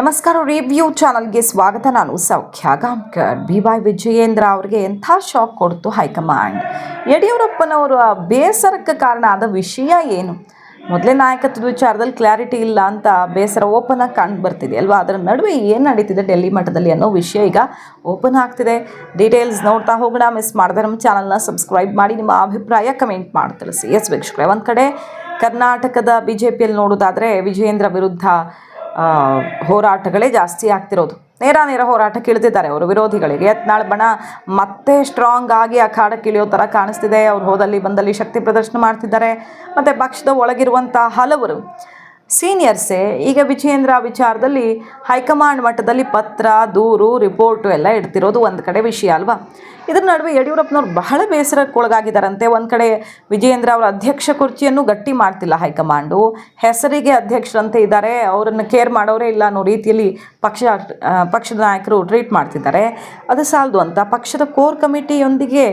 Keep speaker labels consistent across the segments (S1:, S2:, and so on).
S1: ನಮಸ್ಕಾರ ರಿವ್ಯೂ ಚಾನಲ್ಗೆ ಸ್ವಾಗತ. ನಾನು ಸೌಖ್ಯ ಗಾಂಕರ್ ಬಿ ವೈ ವಿಜಯೇಂದ್ರ ಅವರಿಗೆ ಎಂಥ ಶಾಕ್ ಕೊಡ್ತು ಹೈಕಮಾಂಡ್? ಯಡಿಯೂರಪ್ಪನವರ ಬೇಸರಕ್ಕೆ ಕಾರಣ ಆದ ವಿಷಯ ಏನು? ಮೊದಲೇ ನಾಯಕತ್ವದ ವಿಚಾರದಲ್ಲಿ ಕ್ಲಾರಿಟಿ ಇಲ್ಲ ಅಂತ ಬೇಸರ ಓಪನ್ ಆಗಿ ಕಂಡು ಬರ್ತಿದೆ ಅಲ್ವಾ? ಅದರ ನಡುವೆ ಏನು ನಡೀತಿದೆ ಡೆಲ್ಲಿ ಮಟ್ಟದಲ್ಲಿ ಅನ್ನೋ ವಿಷಯ ಈಗ ಓಪನ್ ಆಗ್ತಿದೆ. ಡೀಟೇಲ್ಸ್ ನೋಡ್ತಾ ಹೋಗೋಣ. ಮಿಸ್ ಮಾಡಿದೆ ನಮ್ಮ ಚಾನಲ್ನ ಸಬ್ಸ್ಕ್ರೈಬ್ ಮಾಡಿ ನಿಮ್ಮ ಅಭಿಪ್ರಾಯ ಕಮೆಂಟ್ ಮಾಡಿ ತಿಳಿಸಿ. ಎಸ್ ವೀಕ್ಷಕರೇ ಒಂದು ಕಡೆ ಕರ್ನಾಟಕದ ಬಿ ಜೆ ಪಿಯಲ್ಲಿ ನೋಡೋದಾದರೆ ವಿಜಯೇಂದ್ರ ವಿರುದ್ಧ ಆ, ಹೋರಾಟಗಳೇ ಜಾಸ್ತಿ ಆಗ್ತಿರೋದು. ನೇರ ನೇರ ಹೋರಾಟಕ್ಕೆ ಇಳಿದಿದ್ದಾರೆ ಅವರು ವಿರೋಧಿಗಳಿಗೆ. ಯತ್ನಾಳ್ ಬಣ ಮತ್ತೆ ಸ್ಟ್ರಾಂಗ್ ಆಗಿ ಅಖಾಡಕ್ಕೆ ಇಳಿಯೋ ಥರ ಕಾಣಿಸ್ತಿದೆ. ಅವ್ರು ಹೋದಲ್ಲಿ ಬಂದಲ್ಲಿ ಶಕ್ತಿ ಪ್ರದರ್ಶನ ಮಾಡ್ತಿದ್ದಾರೆ. ಮತ್ತು ಪಕ್ಷದ ಒಳಗಿರುವಂಥ ಹಲವರು ಸೀನಿಯರ್ಸೇ, ಈಗ ವಿಜಯೇಂದ್ರ ವಿಚಾರದಲ್ಲಿ ಹೈಕಮಾಂಡ್ ಮಟ್ಟದಲ್ಲಿ ಪತ್ರ, ದೂರು, ರಿಪೋರ್ಟು ಎಲ್ಲ ಇಡ್ತಿರೋದು ಒಂದು ಕಡೆ ವಿಷಯ ಅಲ್ವಾ? ಇದ್ರ ನಡುವೆ ಯಡಿಯೂರಪ್ಪನವ್ರು ಬಹಳ ಬೇಸರಕ್ಕೊಳಗಾಗಿದ್ದಾರಂತೆ ಒಂದು ಕಡೆ ವಿಜಯೇಂದ್ರ ಅವರ ಅಧ್ಯಕ್ಷ ಕುರ್ಚಿಯನ್ನು ಗಟ್ಟಿ ಮಾಡ್ತಿಲ್ಲ ಹೈಕಮಾಂಡು. ಹೆಸರಿಗೆ ಅಧ್ಯಕ್ಷರಂತೆ ಇದ್ದಾರೆ. ಅವರನ್ನು ಕೇರ್ ಮಾಡೋರೇ ಇಲ್ಲ ಅನ್ನೋ ರೀತಿಯಲ್ಲಿ ಪಕ್ಷ ಪಕ್ಷದ ನಾಯಕರು ಟ್ರೀಟ್ ಮಾಡ್ತಿದ್ದಾರೆ. ಅದು ಸಾಲದು ಅಂತ. ಪಕ್ಷದ ಕೋರ್ ಕಮಿಟಿಯೊಂದಿಗೆ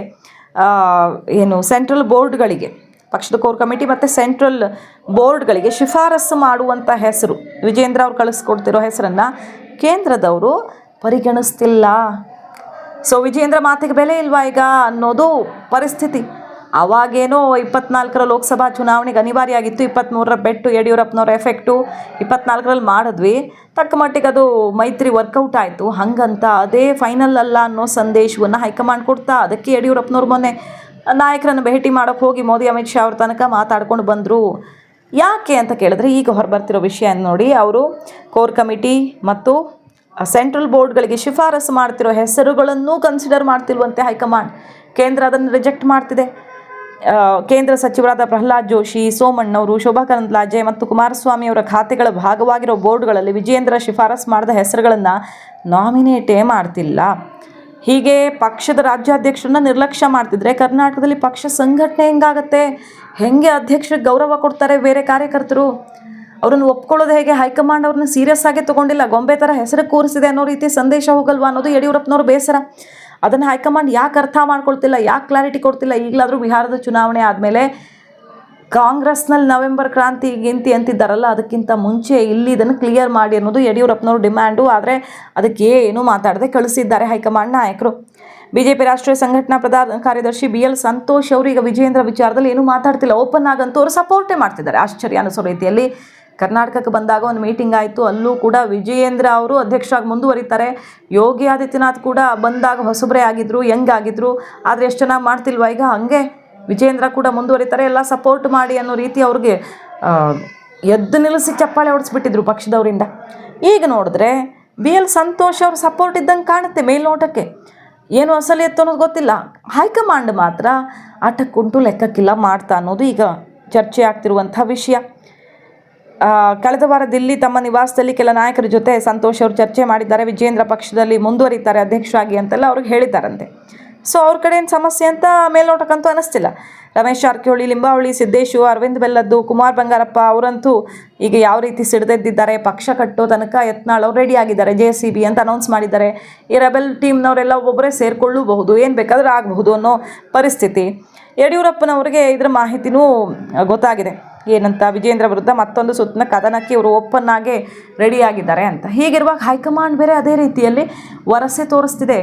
S1: ಏನು ಸೆಂಟ್ರಲ್ ಬೋರ್ಡ್ಗಳಿಗೆ ಪಕ್ಷದ ಕೋರ್ ಕಮಿಟಿ ಮತ್ತು ಸೆಂಟ್ರಲ್ ಬೋರ್ಡ್ಗಳಿಗೆ ಶಿಫಾರಸು ಮಾಡುವಂಥ ಹೆಸರು. ವಿಜೇಂದ್ರ ಅವ್ರು ಕಳಿಸ್ಕೊಡ್ತಿರೋ ಹೆಸರನ್ನು ಕೇಂದ್ರದವರು ಪರಿಗಣಿಸ್ತಿಲ್ಲ. ಸೊ ವಿಜೇಂದ್ರ ಮಾತಿಗೆ ಬೆಲೆ ಇಲ್ವಾ ಈಗ ಅನ್ನೋದು ಪರಿಸ್ಥಿತಿ. ಅವಾಗೇನೋ ಇಪ್ಪತ್ನಾಲ್ಕರ ಲೋಕಸಭಾ ಚುನಾವಣೆಗೆ ಅನಿವಾರ್ಯ ಆಗಿತ್ತು ಇಪ್ಪತ್ತ್ಮೂರರ ಬೆಟ್ಟು, ಯಡಿಯೂರಪ್ಪನವ್ರ ಎಫೆಕ್ಟು ಇಪ್ಪತ್ನಾಲ್ಕರಲ್ಲಿ ಮಾಡಿದ್ವಿ. ತಕ್ಕ ಮಟ್ಟಿಗೆ ಅದು ಮೈತ್ರಿ ವರ್ಕೌಟ್ ಆಯಿತು. ಹಂಗಂತ ಅದೇ ಫೈನಲ್ ಅಲ್ಲ ಅನ್ನೋ ಸಂದೇಶವನ್ನು ಹೈಕಮಾಂಡ್ ಕೊಡ್ತಾ, ಅದಕ್ಕೆ ಯಡಿಯೂರಪ್ಪನವ್ರು ಮೊನ್ನೆ ನಾಯಕರನ್ನು ಭೇಟಿ ಮಾಡೋಕ್ಕೆ ಹೋಗಿ ಮೋದಿ, ಅಮಿತ್ ಶಾ ಅವ್ರ ತನಕ ಮಾತಾಡ್ಕೊಂಡು ಬಂದರು. ಯಾಕೆ ಅಂತ ಕೇಳಿದ್ರೆ ಈಗ ಹೊರಬರ್ತಿರೋ ವಿಷಯ ನೋಡಿ, ಅವರು ಕೋರ್ ಕಮಿಟಿ ಮತ್ತು ಸೆಂಟ್ರಲ್ ಬೋರ್ಡ್ಗಳಿಗೆ ಶಿಫಾರಸು ಮಾಡ್ತಿರೋ ಹೆಸರುಗಳನ್ನು ಕನ್ಸಿಡರ್ ಮಾಡ್ತಿಲ್ವಂತೆ ಹೈಕಮಾಂಡ್. ಕೇಂದ್ರ ಅದನ್ನು ರಿಜೆಕ್ಟ್ ಮಾಡ್ತಿದೆ. ಕೇಂದ್ರ ಸಚಿವರಾದ ಪ್ರಹ್ಲಾದ್ ಜೋಶಿ ಸೋಮಣ್ಣವರು ಶೋಭಾ ಕರಂದ್ಲಾಜೆ ಮತ್ತು ಕುಮಾರಸ್ವಾಮಿ ಅವರ ಖಾತೆಗಳ ಭಾಗವಾಗಿರೋ ಬೋರ್ಡ್ಗಳಲ್ಲಿ ವಿಜಯೇಂದ್ರ ಶಿಫಾರಸು ಮಾಡಿದ ಹೆಸರುಗಳನ್ನು ನಾಮಿನೇಟೇ ಮಾಡ್ತಿಲ್ಲ. ಹೀಗೆ ಪಕ್ಷದ ರಾಜ್ಯಾಧ್ಯಕ್ಷರನ್ನ ನಿರ್ಲಕ್ಷ್ಯ ಮಾಡ್ತಿದ್ರೆ ಕರ್ನಾಟಕದಲ್ಲಿ ಪಕ್ಷ ಸಂಘಟನೆ ಹೆಂಗಾಗತ್ತೆ? ಹೆಂಗೆ ಅಧ್ಯಕ್ಷರಿಗೆ ಗೌರವ ಕೊಡ್ತಾರೆ ಬೇರೆ ಕಾರ್ಯಕರ್ತರು? ಅವ್ರನ್ನ ಒಪ್ಕೊಳ್ಳೋದು ಹೇಗೆ? ಹೈಕಮಾಂಡ್ ಅವ್ರನ್ನ ಸೀರಿಯಸ್ ಆಗಿ ತಗೊಂಡಿಲ್ಲ. ಗೊಂಬೆ ಥರ ಹೆಸರು ಕೂರಿಸಿದೆ ಅನ್ನೋ ರೀತಿ ಸಂದೇಶ ಹೋಗಲ್ವಾ ಅನ್ನೋದು ಯಡಿಯೂರಪ್ಪನವ್ರ ಬೇಸರ. ಅದನ್ನು ಹೈಕಮಾಂಡ್ ಯಾಕೆ ಅರ್ಥ ಮಾಡ್ಕೊಳ್ತಿಲ್ಲ? ಯಾಕೆ ಕ್ಲಾರಿಟಿ ಕೊಡ್ತಿಲ್ಲ? ಈಗಲಾದರೂ ಬಿಹಾರದ ಚುನಾವಣೆ ಆದಮೇಲೆ ಕಾಂಗ್ರೆಸ್ನಲ್ಲಿ ನವೆಂಬರ್ ಕ್ರಾಂತಿ ಗಿಂತಿ ಅಂತಿದ್ದಾರಲ್ಲ, ಅದಕ್ಕಿಂತ ಮುಂಚೆ ಇಲ್ಲಿ ಇದನ್ನು ಕ್ಲಿಯರ್ ಮಾಡಿ ಅನ್ನೋದು ಯಡಿಯೂರಪ್ಪನವ್ರ ಡಿಮ್ಯಾಂಡು ಆದರೆ ಅದಕ್ಕೆ ಏನೂ ಮಾತಾಡದೆ ಕಳಿಸಿದ್ದಾರೆ ಹೈಕಮಾಂಡ್ ನಾಯಕರು. ಬಿಜೆಪಿ ರಾಷ್ಟ್ರೀಯ ಸಂಘಟನಾ ಪ್ರಧಾನ ಕಾರ್ಯದರ್ಶಿ ಬಿ ಎಲ್ ಸಂತೋಷ್ ಅವರು ಈಗ ವಿಜಯೇಂದ್ರ ವಿಚಾರದಲ್ಲಿ ಏನೂ ಮಾತಾಡ್ತಿಲ್ಲ. ಓಪನ್ ಆಗಂತೂ ಅವರು ಸಪೋರ್ಟೇ ಮಾಡ್ತಿದ್ದಾರೆ. ಆಶ್ಚರ್ಯ ಅನಿಸೋ ರೀತಿಯಲ್ಲಿ ಕರ್ನಾಟಕಕ್ಕೆ ಬಂದಾಗ ಒಂದು ಮೀಟಿಂಗ್ ಆಯಿತು. ಅಲ್ಲೂ ಕೂಡ ವಿಜಯೇಂದ್ರ ಅವರು ಅಧ್ಯಕ್ಷರಾಗಿ ಮುಂದುವರಿತಾರೆ. ಯೋಗಿ ಆದಿತ್ಯನಾಥ್ ಕೂಡ ಬಂದಾಗ ಹೊಸಬ್ರೆ ಆಗಿದ್ರು, ಯಂಗ್ ಆಗಿದ್ರು. ಆದರೆ ಎಷ್ಟು ಚೆನ್ನಾಗಿ ಮಾಡ್ತಿಲ್ವ ಈಗ? ಹಂಗೆ ವಿಜಯೇಂದ್ರ ಕೂಡ ಮುಂದುವರಿತಾರೆ. ಎಲ್ಲ ಸಪೋರ್ಟ್ ಮಾಡಿ ಅನ್ನೋ ರೀತಿ ಅವ್ರಿಗೆ ಎದ್ದು ನಿಲ್ಲಿಸಿ ಚಪ್ಪಾಳೆ ಹೊಡೆಸ್ಬಿಟ್ಟಿದ್ರು ಪಕ್ಷದವರಿಂದ. ಈಗ ನೋಡಿದ್ರೆ ಬಿ ಎಲ್ ಸಂತೋಷ್ ಅವ್ರ ಸಪೋರ್ಟ್ ಇದ್ದಂಗೆ ಕಾಣುತ್ತೆ ಮೇಲ್ನೋಟಕ್ಕೆ. ಏನು ಅಸಲಿ ಎತ್ತು ಅನ್ನೋದು ಗೊತ್ತಿಲ್ಲ. ಹೈಕಮಾಂಡ್ ಮಾತ್ರ ಆಟಕ್ಕುಂಟು, ಲೆಕ್ಕಕ್ಕಿಲ್ಲ ಮಾಡ್ತಾ ಅನ್ನೋದು ಈಗ ಚರ್ಚೆ ಆಗ್ತಿರುವಂಥ ವಿಷಯ. ಕಳೆದ ವಾರ ದಿಲ್ಲಿ ತಮ್ಮ ನಿವಾಸದಲ್ಲಿ ಕೆಲ ನಾಯಕರ ಜೊತೆ ಸಂತೋಷ್ ಅವರು ಚರ್ಚೆ ಮಾಡಿದ್ದಾರೆ. ವಿಜೇಂದ್ರ ಪಕ್ಷದಲ್ಲಿ ಮುಂದುವರಿತಾರೆ ಅಧ್ಯಕ್ಷರಾಗಿ ಅಂತೆಲ್ಲ ಅವ್ರಿಗೆ ಹೇಳಿದ್ದಾರಂತೆ. ಸೊ ಅವ್ರ ಕಡೆ ಏನು ಸಮಸ್ಯೆ ಅಂತ ಮೇಲ್ನೋಟಕ್ಕಂತೂ ಅನಿಸ್ತಿಲ್ಲ. ರಮೇಶ್ ಜಾರಕಿಹೊಳಿ, ಲಿಂಬಾವಳಿ ಸಿದ್ದೇಶು ಅರವಿಂದ್ ಬೆಲ್ಲದ್ದು, ಕುಮಾರ್ ಬಂಗಾರಪ್ಪ ಅವರಂತೂ ಈಗ ಯಾವ ರೀತಿ ಸಿಡಿದೆದ್ದಿದ್ದಾರೆ ಪಕ್ಷ ಕಟ್ಟೋ ತನಕ ಯತ್ನಾಳ್ ಅವ್ರು ರೆಡಿ ಆಗಿದ್ದಾರೆ, ಜೆ ಸಿ ಅಂತ ಅನೌನ್ಸ್ ಮಾಡಿದ್ದಾರೆ. ಈ ರೆಬೆಲ್ ಟೀಮ್ನವರೆಲ್ಲ ಒಬ್ಬೊಬ್ಬರೇ ಸೇರಿಕೊಳ್ಳಬಹುದು, ಏನು ಬೇಕಾದರೂ ಆಗಬಹುದು ಅನ್ನೋ ಪರಿಸ್ಥಿತಿ. ಯಡಿಯೂರಪ್ಪನವ್ರಿಗೆ ಇದರ ಮಾಹಿತಿನೂ ಗೊತ್ತಾಗಿದೆ. ಏನಂತ ವಿಜೇಂದ್ರ ವಿರುದ್ಧ ಮತ್ತೊಂದು ಸುತ್ತಿನ ಕದನಕ್ಕೆ ಇವರು ಓಪನ್ ಆಗಿ ರೆಡಿಯಾಗಿದ್ದಾರೆ ಅಂತ. ಹೀಗಿರುವಾಗ ಹೈಕಮಾಂಡ್ ಬೇರೆ ಅದೇ ರೀತಿಯಲ್ಲಿ ವರಸೆ ತೋರಿಸ್ತಿದೆ.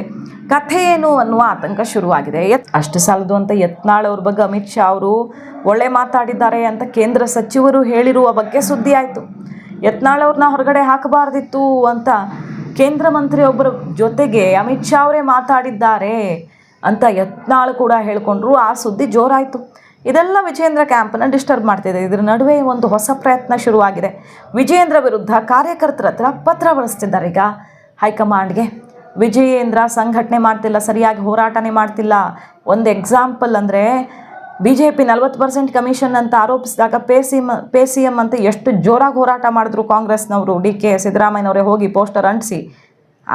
S1: ಕಥೆ ಏನು ಅನ್ನುವ ಆತಂಕ ಶುರುವಾಗಿದೆ. ಎತ್ ಅಷ್ಟು ಸಾಲದು ಅಂತ ಯತ್ನಾಳ್ ಅವ್ರ ಬಗ್ಗೆ ಅಮಿತ್ ಶಾ ಅವರು ಒಳ್ಳೆ ಮಾತಾಡಿದ್ದಾರೆ ಅಂತ ಕೇಂದ್ರ ಸಚಿವರು ಹೇಳಿರುವ ಬಗ್ಗೆ ಸುದ್ದಿ ಆಯಿತು. ಯತ್ನಾಳ್ ಅವ್ರನ್ನ ಹೊರಗಡೆ ಹಾಕಬಾರ್ದಿತ್ತು ಅಂತ ಕೇಂದ್ರ ಮಂತ್ರಿ ಒಬ್ಬರ ಜೊತೆಗೆ ಅಮಿತ್ ಶಾ ಅವರೇ ಮಾತಾಡಿದ್ದಾರೆ ಅಂತ ಯತ್ನಾಳ್ ಕೂಡ ಹೇಳಿಕೊಂಡ್ರು. ಆ ಸುದ್ದಿ ಜೋರಾಯಿತು. ಇದೆಲ್ಲ ವಿಜೇಂದ್ರ ಕ್ಯಾಂಪನ್ನ ಡಿಸ್ಟರ್ಬ್ ಮಾಡ್ತಿದೆ. ಇದರ ನಡುವೆ ಒಂದು ಹೊಸ ಪ್ರಯತ್ನ ಶುರುವಾಗಿದೆ. ವಿಜಯೇಂದ್ರ ವಿರುದ್ಧ ಕಾರ್ಯಕರ್ತರ ಹತ್ರ ಪತ್ರ ಬಳಸ್ತಿದ್ದಾರೆ. ಈಗ ಹೈಕಮಾಂಡ್ಗೆ ವಿಜಯೇಂದ್ರ ಸಂಘಟನೆ ಮಾಡ್ತಿಲ್ಲ, ಸರಿಯಾಗಿ ಹೋರಾಟನೇ ಮಾಡ್ತಿಲ್ಲ. ಒಂದು ಎಕ್ಸಾಂಪಲ್ ಅಂದರೆ ಬಿ ಜೆ ಪಿ ನಲ್ವತ್ತು ಪರ್ಸೆಂಟ್ ಕಮಿಷನ್ ಅಂತ ಆರೋಪಿಸಿದಾಗ pay C M pay C M ಅಂತ ಎಷ್ಟು ಜೋರಾಗಿ ಹೋರಾಟ ಮಾಡಿದ್ರು ಕಾಂಗ್ರೆಸ್ನವರು. ಡಿ ಕೆ ಸಿದ್ದರಾಮಯ್ಯನವರೇ ಹೋಗಿ ಪೋಸ್ಟರ್ ಅಂಟಿಸಿ.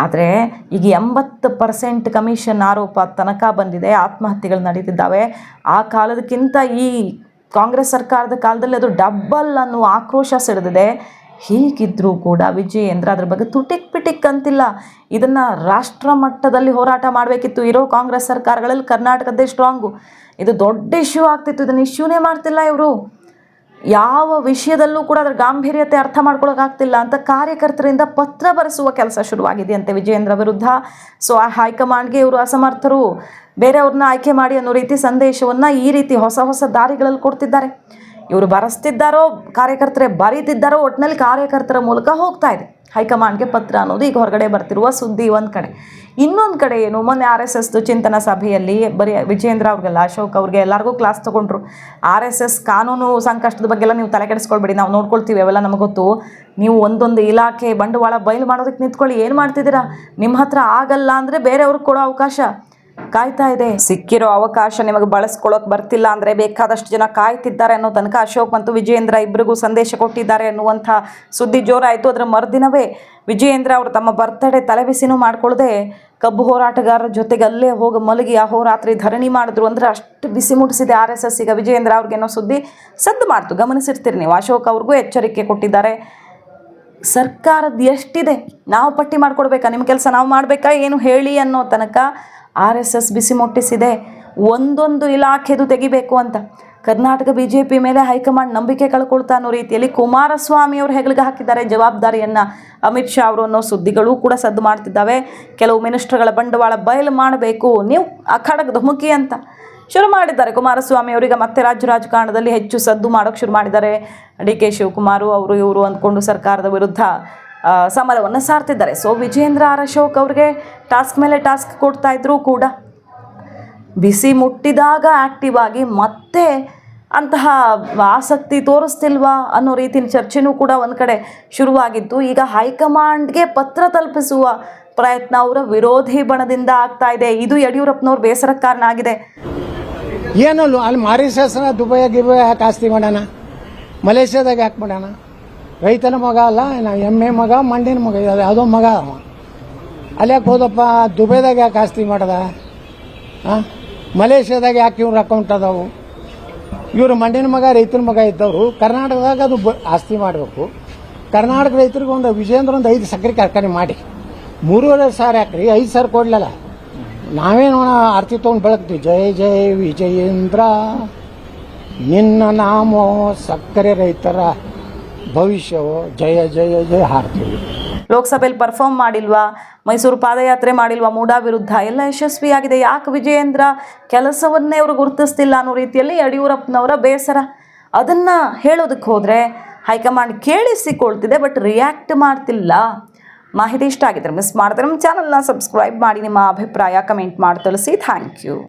S1: ಆದರೆ ಈಗ ಎಂಬತ್ತು ಪರ್ಸೆಂಟ್ ಕಮಿಷನ್ ಆರೋಪ ತನಕ ಬಂದಿದೆ, ಆತ್ಮಹತ್ಯೆಗಳು ನಡೀತಿದ್ದಾವೆ ಆ ಕಾಲದಕ್ಕಿಂತ ಈ ಕಾಂಗ್ರೆಸ್ ಸರ್ಕಾರದ ಕಾಲದಲ್ಲಿ ಅದು ಡಬ್ಬಲ್ ಅನ್ನುವ ಆಕ್ರೋಶ ಸಿಡಿದಿದೆ ಹೀಗಿದ್ರೂ ಕೂಡ ವಿಜಯೇಂದ್ರ ಅದ್ರ ಬಗ್ಗೆ ತುಟಿಕ್ ಪಿಟಿಕ್ ಅಂತಿಲ್ಲ. ಇದನ್ನು ರಾಷ್ಟ್ರ ಮಟ್ಟದಲ್ಲಿ ಹೋರಾಟ ಮಾಡಬೇಕಿತ್ತು ಇರೋ ಕಾಂಗ್ರೆಸ್ ಸರ್ಕಾರಗಳಲ್ಲಿ ಕರ್ನಾಟಕದ್ದೇ ಸ್ಟ್ರಾಂಗು ಇದು ದೊಡ್ಡ ಇಶ್ಯೂ ಆಗ್ತಿತ್ತು, ಇದನ್ನು ಇಶ್ಯೂನೇ ಮಾಡ್ತಿಲ್ಲ ಇವರು. ಯಾವ ವಿಷಯದಲ್ಲೂ ಕೂಡ ಅದರ ಗಾಂಭೀರ್ಯತೆ ಅರ್ಥ ಮಾಡ್ಕೊಳ್ಳೋಕ್ಕಾಗ್ತಿಲ್ಲ ಅಂತ ಕಾರ್ಯಕರ್ತರಿಂದ ಪತ್ರ ಬರೆಸುವ ಕೆಲಸ ಶುರುವಾಗಿದೆಯಂತೆ ವಿಜಯೇಂದ್ರ ವಿರುದ್ಧ. ಸೊ ಆ ಹೈಕಮಾಂಡ್ಗೆ ಇವರು ಅಸಮರ್ಥರು. ಬೇರೆಯವ್ರನ್ನ ಆಯ್ಕೆ ಮಾಡಿ ಅನ್ನೋ ರೀತಿ ಸಂದೇಶವನ್ನು ಈ ರೀತಿ ಹೊಸ ಹೊಸ ದಾರಿಗಳಲ್ಲಿ ಕೊಡ್ತಿದ್ದಾರೆ. ಇವರು ಬರೆಸ್ತಿದ್ದಾರೋ, ಕಾರ್ಯಕರ್ತರೇ ಬರೀತಿದ್ದಾರೋ ಒಟ್ಟಿನಲ್ಲಿ ಕಾರ್ಯಕರ್ತರ ಮೂಲಕ ಹೋಗ್ತಾ ಇದೆ. ಹೈಕಮಾಂಡ್ಗೆ ಪತ್ರ ಅನ್ನೋದು ಈಗ ಹೊರಗಡೆ ಬರ್ತಿರುವ ಸುದ್ದಿ ಒಂದು ಕಡೆ. ಇನ್ನೊಂದು ಕಡೆ ಏನು, ಮೊನ್ನೆ ಆರ್ ಎಸ್ ಎಸ್ದು ಚಿಂತನ ಸಭೆಯಲ್ಲಿ ಬರೀ ವಿಜೇಂದ್ರ ಅವ್ರಿಗೆಲ್ಲ, ಅಶೋಕ್ ಅವ್ರಿಗೆ ಎಲ್ಲರಿಗೂ ಕ್ಲಾಸ್ ತೊಗೊಂಡ್ರು. ಆರ್ ಎಸ್ ಎಸ್ ಕಾನೂನು ಸಂಕಷ್ಟದ ಬಗ್ಗೆಲ್ಲ ನೀವು ತಲೆ ಕೆಡಿಸ್ಕೊಳ್ಬೇಡಿ, ನಾವು ನೋಡ್ಕೊಳ್ತೀವಿ ಅವೆಲ್ಲ ನಮಗೆ ಗೊತ್ತು. ನೀವು ಒಂದೊಂದು ಇಲಾಖೆ ಬಂಡವಾಳ ಬಯಲು ಮಾಡೋದಕ್ಕೆ ನಿಂತ್ಕೊಳ್ಳಿ, ಏನು ಮಾಡ್ತಿದ್ದೀರಾ? ನಿಮ್ಮ ಹತ್ರ ಆಗಲ್ಲ ಅಂದರೆ ಬೇರೆಯವ್ರಿಗೆ ಕೊಡೋ ಅವಕಾಶ. ಕಾಯ್ತಾ ಇದೆ. ಸಿಕ್ಕಿರೋ ಅವಕಾಶ ನಿಮಗೆ ಬಳಸ್ಕೊಳ್ಳೋಕೆ ಬರ್ತಿಲ್ಲ ಅಂದರೆ ಬೇಕಾದಷ್ಟು ಜನ ಕಾಯ್ತಿದ್ದಾರೆ ಅನ್ನೋ ತನಕ ಅಶೋಕ್ ಮತ್ತು ವಿಜಯೇಂದ್ರ ಇಬ್ಬರಿಗೂ ಸಂದೇಶ ಕೊಟ್ಟಿದ್ದಾರೆ ಅನ್ನುವಂಥ ಸುದ್ದಿ ಜೋರಾಯಿತು. ಅದರ ಮರುದಿನವೇ ವಿಜಯೇಂದ್ರ ಅವರು ತಮ್ಮ ಬರ್ತಡೇ ತಲೆಬಿಸಿನೂ ಮಾಡ್ಕೊಳ್ಳದೆ ಕಬ್ಬು ಹೋರಾಟಗಾರರ ಜೊತೆಗೆ ಅಲ್ಲೇ ಹೋಗಿ ಮಲಗಿ ಅಹೋರಾತ್ರಿ ಧರಣಿ ಮಾಡಿದ್ರು ಅಂದರೆ ಅಷ್ಟು ಬಿಸಿ ಮುಟ್ಟಿಸಿದೆ ಆರ್ ಎಸ್ ಎಸ್ ಈಗ ವಿಜಯೇಂದ್ರ ಅನ್ನೋ ಸುದ್ದಿ ಸದ್ದು ಮಾಡ್ತು. ಗಮನಿಸಿರ್ತೀರಿ ನೀವು. ಅಶೋಕ್ ಅವ್ರಿಗೂ ಎಚ್ಚರಿಕೆ ಕೊಟ್ಟಿದ್ದಾರೆ. ಸರ್ಕಾರದ ಎಷ್ಟಿದೆ? ನಾವು ಪಟ್ಟಿ ಮಾಡಿಕೊಡ್ಬೇಕಾ? ನಿಮ್ಮ ಕೆಲಸ ನಾವು ಮಾಡಬೇಕಾ? ಏನು ಹೇಳಿ ಅನ್ನೋ ತನಕ ಆರ್ ಎಸ್ ಎಸ್ ಬಿಸಿ ಮುಟ್ಟಿಸಿದೆ. ಒಂದೊಂದು ಇಲಾಖೆದು ತೆಗಿಬೇಕು ಅಂತ. ಕರ್ನಾಟಕ ಬಿ ಜೆ ಪಿ ಮೇಲೆ ಹೈಕಮಾಂಡ್ ನಂಬಿಕೆ ಕಳ್ಕೊಳ್ತಾ ಅನ್ನೋ ರೀತಿಯಲ್ಲಿ ಕುಮಾರಸ್ವಾಮಿ ಅವರು ಹೆಗಲಿಗೆ ಹಾಕಿದ್ದಾರೆ ಜವಾಬ್ದಾರಿಯನ್ನು. ಅಮಿತ್ ಶಾ ಅವರು ಅನ್ನೋ ಸುದ್ದಿಗಳು ಕೂಡ ಸದ್ದು ಮಾಡ್ತಿದ್ದಾವೆ. ಕೆಲವು ಮಿನಿಸ್ಟರ್ಗಳ ಬಂಡವಾಳ ಬಯಲು ಮಾಡಬೇಕು. ನೀವು ಅಖಾಡಕ್ಕೆ ಧುಮುಕಿ ಅಂತ. ಶುರು ಮಾಡಿದ್ದಾರೆ ಕುಮಾರಸ್ವಾಮಿ ಅವರಿಗೆ ಮತ್ತೆ ರಾಜ್ಯ ರಾಜಕಾರಣದಲ್ಲಿ ಹೆಚ್ಚು ಸದ್ದು ಮಾಡೋಕ್ಕೆ ಶುರು ಮಾಡಿದ್ದಾರೆ. ಡಿ ಕೆ ಶಿವಕುಮಾರು ಅವರು ಇವರು ಅಂದ್ಕೊಂಡು ಸರ್ಕಾರದ ವಿರುದ್ಧ ಆ, ಸಮರವನ್ನು ಸಾರ್ತಿದ್ದಾರೆ. ಸೊ, ವಿಜೇಂದ್ರ ಆರ್ ಅಶೋಕ್ ಅವ್ರಿಗೆ ಟಾಸ್ಕ್ ಮೇಲೆ ಟಾಸ್ಕ್ ಕೊಡ್ತಾ ಇದ್ರು ಕೂಡ ಬಿಸಿ ಮುಟ್ಟಿದಾಗ ಆ್ಯಕ್ಟಿವ್ ಆಗಿ ಮತ್ತೆ ಅಂತಹ ಆಸಕ್ತಿ ತೋರಿಸ್ತಿಲ್ವಾ ಅನ್ನೋ ರೀತಿಯ ಚರ್ಚೆನೂ ಕೂಡ ಒಂದು ಕಡೆ ಶುರುವಾಗಿತ್ತು. ಈಗ ಹೈಕಮಾಂಡ್ಗೆ ಪತ್ರ ತಲುಪಿಸುವ ಪ್ರಯತ್ನ ಅವರ ವಿರೋಧಿ ಬಣದಿಂದ ಆಗ್ತಾ ಇದೆ. ಇದು ಯಡಿಯೂರಪ್ಪನವ್ರ ಬೇಸರಕ್ಕೆ ಕಾರಣ ಆಗಿದೆ.
S2: ಏನಲ್ಲ ಅಲ್ಲಿ ಮಾರಿಷಸ್ನ ದುಬೈ ಗಿಬೈ ಯಾಕೆ ಆಸ್ತಿ ಮಾಡೋಣ? ಮಲೇಷ್ಯಾದಾಗ ಯಾಕೆ ಮಾಡೋಣ? ರೈತನ ಮಗ ಅಲ್ಲ ಎಮ್ಮೆ ಮಗ ಮಂಡಿನ ಮಗ ಇದು ಯಾವುದೋ ಮಗ ಅವ. ಅಲ್ಲಿ ಯಾಕೆ ಹೋದಪ್ಪ? ದುಬೈದಾಗ ಯಾಕೆ ಆಸ್ತಿ ಮಾಡದ? ಹಾಂ ಮಲೇಷ್ಯಾದಾಗ ಯಾಕೆ ಇವ್ರ ಅಕೌಂಟ್ ಅದಾವು? ಇವರು ಮಂಡಿನ ಮಗ, ರೈತನ ಮಗ ಇದ್ದವರು. ಕರ್ನಾಟಕದಾಗ ಅದು ಆಸ್ತಿ ಮಾಡಬೇಕು. ಕರ್ನಾಟಕ ರೈತರಿಗೆ ಒಂದು ವಿಜೇಂದ್ರ ಒಂದು ಐದು ಸಕ್ಕರೆ ಕಾರ್ಖಾನೆ ಮಾಡಿ. ಮೂರುವರೆ ಸಾವಿರ ಹಾಕ್ರಿ ಐದು ಸಾವಿರ ಕೊಡ್ಲಲ್ಲ? ನಾವೇನು ನೋಡ ಆರ್ತಿ ತೊಗೊಂಡು ಬೆಳಗ್ತೀವಿ? ಜಯ ಜಯ ವಿಜಯೇಂದ್ರ, ನಿನ್ನ ನಾಮೋ ಸಕ್ಕರೆ ರೈತರ ಭವಿಷ್ಯವೋ ಜಯ ಜಯ ಜಯ ಹಾಡ್ತೀವಿ
S1: ಲೋಕಸಭೆಯಲ್ಲಿ ಪರ್ಫಾರ್ಮ್ ಮಾಡಿಲ್ವಾ? ಮೈಸೂರು ಪಾದಯಾತ್ರೆ ಮಾಡಿಲ್ವಾ? ಮೂಡಾ ವಿರುದ್ಧ? ಎಲ್ಲ ಯಶಸ್ವಿಯಾಗಿದೆ. ಯಾಕೆ ವಿಜಯೇಂದ್ರ ಕೆಲಸವನ್ನೇ ಅವರು ಗುರುತಿಸ್ತಿಲ್ಲ ಅನ್ನೋ ರೀತಿಯಲ್ಲಿ ಯಡಿಯೂರಪ್ಪನವರ ಬೇಸರ. ಅದನ್ನು ಹೇಳೋದಕ್ಕೆ ಹೋದರೆ ಹೈಕಮಾಂಡ್ ಕೇಳಿಸಿಕೊಳ್ತಿದೆ, ಬಟ್ ರಿಯಾಕ್ಟ್ ಮಾಡ್ತಿಲ್ಲ. ಮಾಹಿತಿ ಇಷ್ಟ ಆಗಿದ್ರೆ ಮಿಸ್ ಮಾಡಿದ್ರೆ ನಮ್ಮ ಚಾನಲ್ನ ಸಬ್ಸ್ಕ್ರೈಬ್ ಮಾಡಿ. ನಿಮ್ಮ ಅಭಿಪ್ರಾಯ ಕಮೆಂಟ್ ಮಾಡಿ ತಿಳಿಸಿ. Thank you